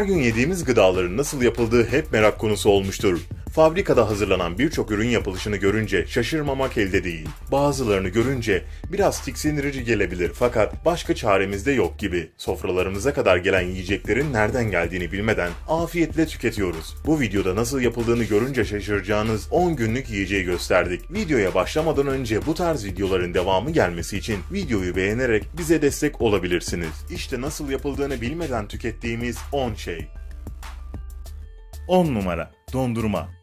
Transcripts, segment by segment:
Her gün yediğimiz gıdaların nasıl yapıldığı hep merak konusu olmuştur. Fabrikada hazırlanan birçok ürün yapılışını görünce şaşırmamak elde değil. Bazılarını görünce biraz tiksindirici gelebilir fakat başka çaremiz de yok gibi. Sofralarımıza kadar gelen yiyeceklerin nereden geldiğini bilmeden afiyetle tüketiyoruz. Bu videoda nasıl yapıldığını görünce şaşıracağınız 10 günlük yiyeceği gösterdik. Videoya başlamadan önce bu tarz videoların devamı gelmesi için videoyu beğenerek bize destek olabilirsiniz. İşte nasıl yapıldığını bilmeden tükettiğimiz 10 şey. 10 numara dondurma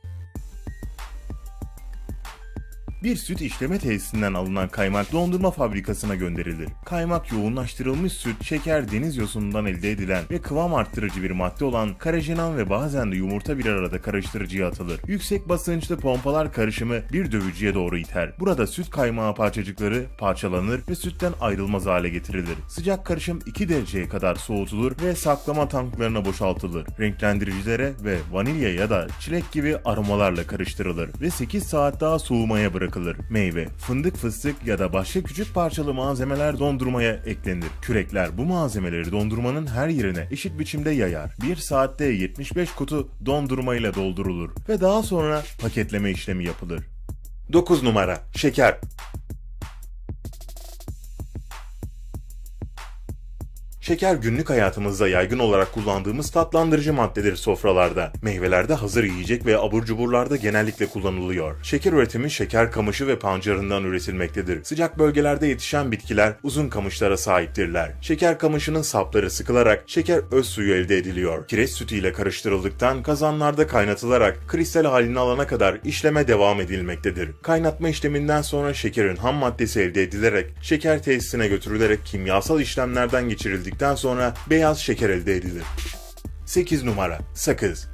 Bir süt işleme tesisinden alınan kaymak dondurma fabrikasına gönderilir. Kaymak yoğunlaştırılmış süt, şeker, deniz yosunundan elde edilen ve kıvam arttırıcı bir madde olan karajenan ve bazen de yumurta bir arada karıştırıcıya atılır. Yüksek basınçlı pompalar karışımı bir dövücüye doğru iter. Burada süt kaymağı parçacıkları parçalanır ve sütten ayrılmaz hale getirilir. Sıcak karışım 2 dereceye kadar soğutulur ve saklama tanklarına boşaltılır. Renklendiricilere ve vanilya ya da çilek gibi aromalarla karıştırılır ve 8 saat daha soğumaya bırakılır bırakılır. Meyve, fındık, fıstık ya da başka küçük parçalı malzemeler dondurmaya eklenir. Kürekler bu malzemeleri dondurmanın her yerine eşit biçimde yayar. Bir saatte 75 kutu dondurmayla doldurulur ve daha sonra paketleme işlemi yapılır. 9 numara şeker Şeker günlük hayatımızda yaygın olarak kullandığımız tatlandırıcı maddedir sofralarda. Meyvelerde hazır yiyecek ve abur cuburlarda genellikle kullanılıyor. Şeker üretimi şeker kamışı ve pancarından üretilmektedir. Sıcak bölgelerde yetişen bitkiler uzun kamışlara sahiptirler. Şeker kamışının sapları sıkılarak şeker öz suyu elde ediliyor. Kireç sütüyle karıştırıldıktan kazanlarda kaynatılarak kristal halini alana kadar işleme devam edilmektedir. Kaynatma işleminden sonra şekerin ham maddesi elde edilerek şeker tesisine götürülerek kimyasal işlemlerden geçirildik pişirdikten sonra beyaz şeker elde edilir. 8 numara sakız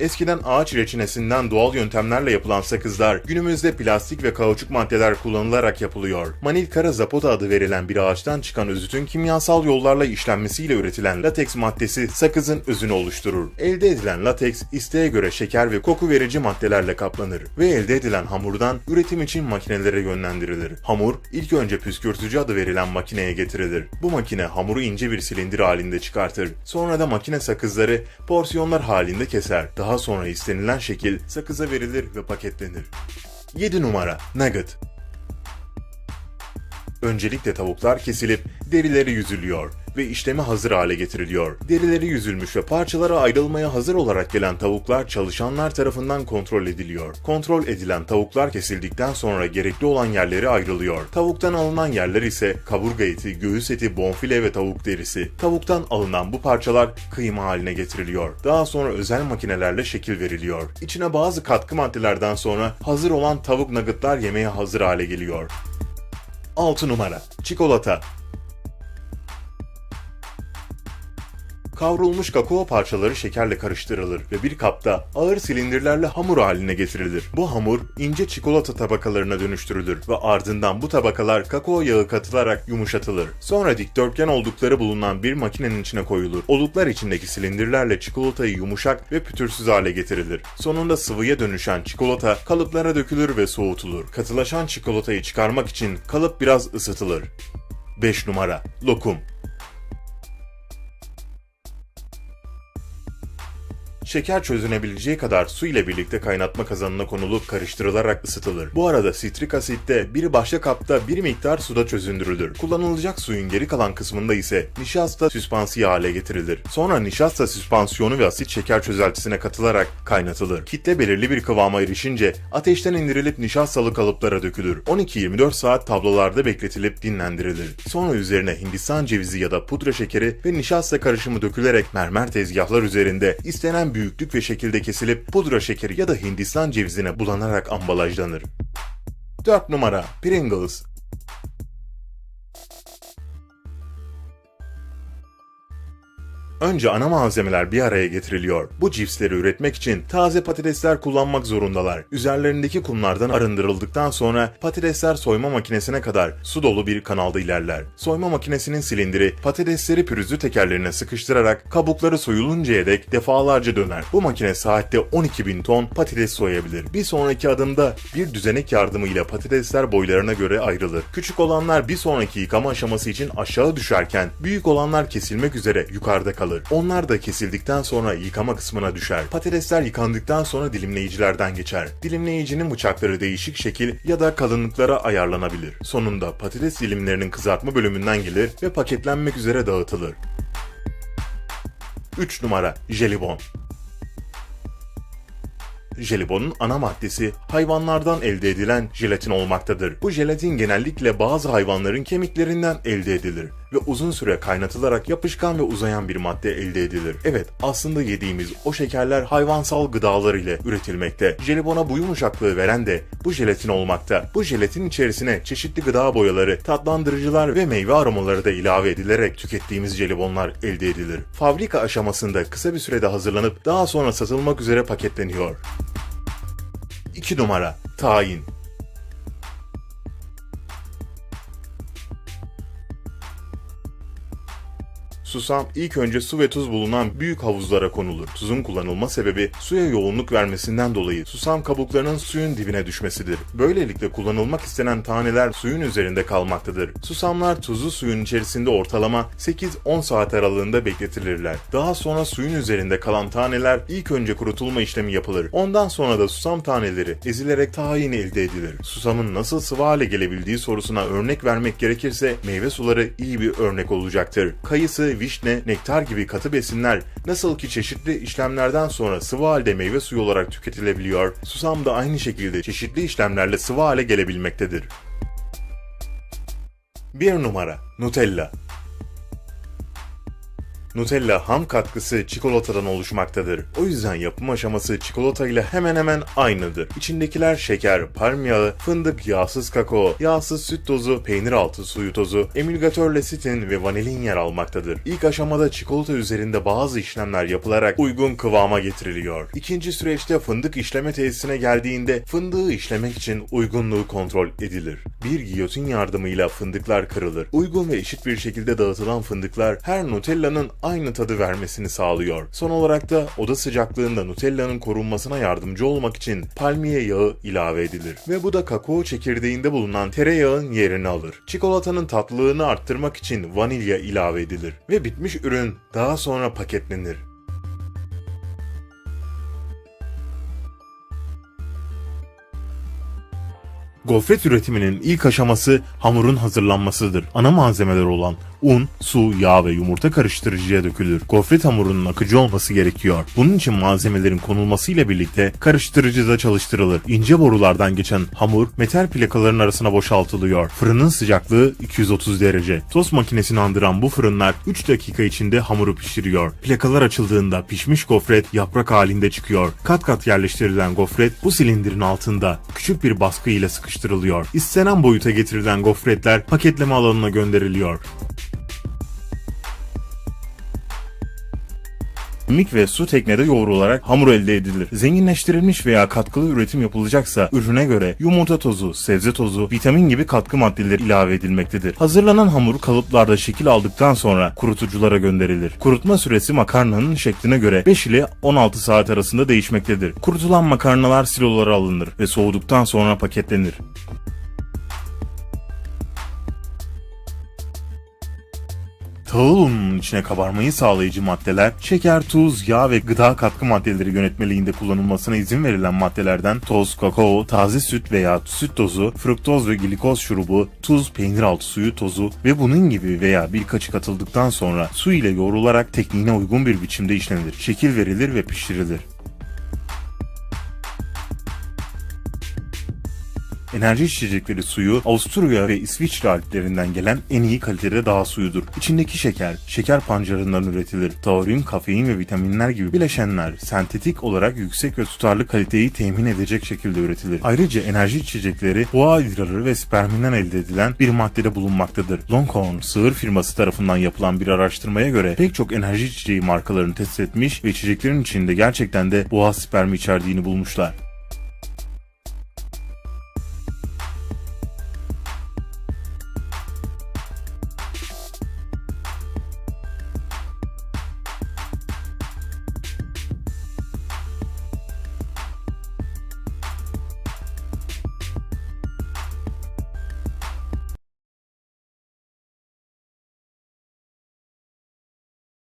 Eskiden ağaç reçinesinden doğal yöntemlerle yapılan sakızlar günümüzde plastik ve kauçuk maddeler kullanılarak yapılıyor. Manil kara zapota adı verilen bir ağaçtan çıkan özütün kimyasal yollarla işlenmesiyle üretilen lateks maddesi sakızın özünü oluşturur. Elde edilen lateks isteğe göre şeker ve koku verici maddelerle kaplanır ve elde edilen hamurdan üretim için makinelere yönlendirilir. Hamur ilk önce püskürtücü adı verilen makineye getirilir. Bu makine hamuru ince bir silindir halinde çıkartır. Sonra da makine sakızları porsiyonlar halinde keser. Daha daha sonra istenilen şekil sakıza verilir ve paketlenir. 7 numara Nugget Öncelikle tavuklar kesilip derileri yüzülüyor ve işleme hazır hale getiriliyor. Derileri yüzülmüş ve parçalara ayrılmaya hazır olarak gelen tavuklar çalışanlar tarafından kontrol ediliyor. Kontrol edilen tavuklar kesildikten sonra gerekli olan yerleri ayrılıyor. Tavuktan alınan yerler ise kaburga eti, göğüs eti, bonfile ve tavuk derisi. Tavuktan alınan bu parçalar kıyma haline getiriliyor. Daha sonra özel makinelerle şekil veriliyor. İçine bazı katkı maddelerden sonra hazır olan tavuk nuggetlar yemeğe hazır hale geliyor. 6 numara Çikolata Kavrulmuş kakao parçaları şekerle karıştırılır ve bir kapta ağır silindirlerle hamur haline getirilir. Bu hamur ince çikolata tabakalarına dönüştürülür ve ardından bu tabakalar kakao yağı katılarak yumuşatılır. Sonra dikdörtgen oldukları bulunan bir makinenin içine koyulur. Oluklar içindeki silindirlerle çikolatayı yumuşak ve pütürsüz hale getirilir. Sonunda sıvıya dönüşen çikolata kalıplara dökülür ve soğutulur. Katılaşan çikolatayı çıkarmak için kalıp biraz ısıtılır. 5 numara Lokum Şeker çözünebileceği kadar su ile birlikte kaynatma kazanına konulup karıştırılarak ısıtılır. Bu arada sitrik asitte bir başka kapta bir miktar suda çözündürülür. Kullanılacak suyun geri kalan kısmında ise nişasta süspansiye hale getirilir. Sonra nişasta süspansiyonu ve asit şeker çözeltisine katılarak kaynatılır. Kitle belirli bir kıvama erişince ateşten indirilip nişastalı kalıplara dökülür. 12-24 saat tablolarda bekletilip dinlendirilir. Sonra üzerine Hindistan cevizi ya da pudra şekeri ve nişasta karışımı dökülerek mermer tezgahlar üzerinde istenen büyüklük ve şekilde kesilip pudra şekeri ya da Hindistan cevizine bulanarak ambalajlanır. 4 numara Pringles Önce ana malzemeler bir araya getiriliyor. Bu cipsleri üretmek için taze patatesler kullanmak zorundalar. Üzerlerindeki kumlardan arındırıldıktan sonra patatesler soyma makinesine kadar su dolu bir kanalda ilerler. Soyma makinesinin silindiri patatesleri pürüzlü tekerlerine sıkıştırarak kabukları soyuluncaya dek defalarca döner. Bu makine saatte 12 bin ton patates soyabilir. Bir sonraki adımda bir düzenek yardımıyla patatesler boylarına göre ayrılır. Küçük olanlar bir sonraki yıkama aşaması için aşağı düşerken büyük olanlar kesilmek üzere yukarıda kalır. Onlar da kesildikten sonra yıkama kısmına düşer. Patatesler yıkandıktan sonra dilimleyicilerden geçer. Dilimleyicinin bıçakları değişik şekil ya da kalınlıklara ayarlanabilir. Sonunda patates dilimlerinin kızartma bölümünden gelir ve paketlenmek üzere dağıtılır. 3 numara jelibon. Jelibonun ana maddesi hayvanlardan elde edilen jelatin olmaktadır. Bu jelatin genellikle bazı hayvanların kemiklerinden elde edilir ve uzun süre kaynatılarak yapışkan ve uzayan bir madde elde edilir. Evet, aslında yediğimiz o şekerler hayvansal gıdalar ile üretilmekte. Jelibona bu yumuşaklığı veren de bu jelatin olmakta. Bu jelatin içerisine çeşitli gıda boyaları, tatlandırıcılar ve meyve aromaları da ilave edilerek tükettiğimiz jelibonlar elde edilir. Fabrika aşamasında kısa bir sürede hazırlanıp daha sonra satılmak üzere paketleniyor. 2 numara tahin. Susam ilk önce su ve tuz bulunan büyük havuzlara konulur. Tuzun kullanılma sebebi suya yoğunluk vermesinden dolayı susam kabuklarının suyun dibine düşmesidir. Böylelikle kullanılmak istenen taneler suyun üzerinde kalmaktadır. Susamlar tuzlu suyun içerisinde ortalama 8-10 saat aralığında bekletilirler. Daha sonra suyun üzerinde kalan taneler ilk önce kurutulma işlemi yapılır. Ondan sonra da susam taneleri ezilerek tahin elde edilir. Susamın nasıl sıvı hale gelebildiği sorusuna örnek vermek gerekirse meyve suları iyi bir örnek olacaktır. Kayısı, vişne, nektar gibi katı besinler nasıl ki çeşitli işlemlerden sonra sıvı halde meyve suyu olarak tüketilebiliyor, susam da aynı şekilde çeşitli işlemlerle sıvı hale gelebilmektedir. 1 numara Nutella Nutella ham katkısı çikolatadan oluşmaktadır. O yüzden yapım aşaması çikolata ile hemen hemen aynıdır. İçindekiler şeker, palm fındık, yağsız kakao, yağsız süt tozu, peynir altı suyu tozu, emülgatör lesitin ve vanilin yer almaktadır. İlk aşamada çikolata üzerinde bazı işlemler yapılarak uygun kıvama getiriliyor. İkinci süreçte fındık işleme tesisine geldiğinde fındığı işlemek için uygunluğu kontrol edilir. Bir giyotin yardımıyla fındıklar kırılır. Uygun ve eşit bir şekilde dağıtılan fındıklar her Nutella'nın aynı tadı vermesini sağlıyor. Son olarak da oda sıcaklığında Nutella'nın korunmasına yardımcı olmak için palmiye yağı ilave edilir. Ve bu da kakao çekirdeğinde bulunan tereyağın yerini alır. Çikolatanın tatlılığını arttırmak için vanilya ilave edilir. Ve bitmiş ürün daha sonra paketlenir. Gofret üretiminin ilk aşaması hamurun hazırlanmasıdır. Ana malzemeler olan un, su, yağ ve yumurta karıştırıcıya dökülür. Gofret hamurunun akıcı olması gerekiyor. Bunun için malzemelerin konulmasıyla birlikte karıştırıcıda çalıştırılır. İnce borulardan geçen hamur metal plakaların arasına boşaltılıyor. Fırının sıcaklığı 230 derece. Tost makinesini andıran bu fırınlar 3 dakika içinde hamuru pişiriyor. Plakalar açıldığında pişmiş gofret yaprak halinde çıkıyor. Kat kat yerleştirilen gofret bu silindirin altında küçük bir baskı ile sıkıştırılıyor. İstenen boyuta getirilen gofretler paketleme alanına gönderiliyor. Mik ve su teknede yoğrularak hamur elde edilir. Zenginleştirilmiş veya katkılı üretim yapılacaksa ürüne göre yumurta tozu, sebze tozu, vitamin gibi katkı maddeleri ilave edilmektedir. Hazırlanan hamur kalıplarda şekil aldıktan sonra kurutuculara gönderilir. Kurutma süresi makarnanın şekline göre 5 ile 16 saat arasında değişmektedir. Kurutulan makarnalar silolara alınır ve soğuduktan sonra paketlenir. Tahıl ununun içine kabarmayı sağlayıcı maddeler, şeker, tuz, yağ ve gıda katkı maddeleri yönetmeliğinde kullanılmasına izin verilen maddelerden toz, kakao, taze süt veya süt tozu, fruktoz ve glikoz şurubu, tuz, peynir altı suyu tozu ve bunun gibi veya birkaçı katıldıktan sonra su ile yoğrularak tekniğine uygun bir biçimde işlenir, şekil verilir ve pişirilir. Enerji içecekleri suyu Avusturya ve İsviçre Alplerinden gelen en iyi kalitede dağ suyudur. İçindeki şeker, şeker pancarından üretilir. Taurin, kafein ve vitaminler gibi bileşenler sentetik olarak yüksek ve tutarlı kaliteyi temin edecek şekilde üretilir. Ayrıca enerji içecekleri boğa idrarı ve sperminden elde edilen bir maddede bulunmaktadır. Longhorn sığır firması tarafından yapılan bir araştırmaya göre pek çok enerji içeceği markalarını test etmiş ve içeceklerin içinde gerçekten de boğa spermi içerdiğini bulmuşlar.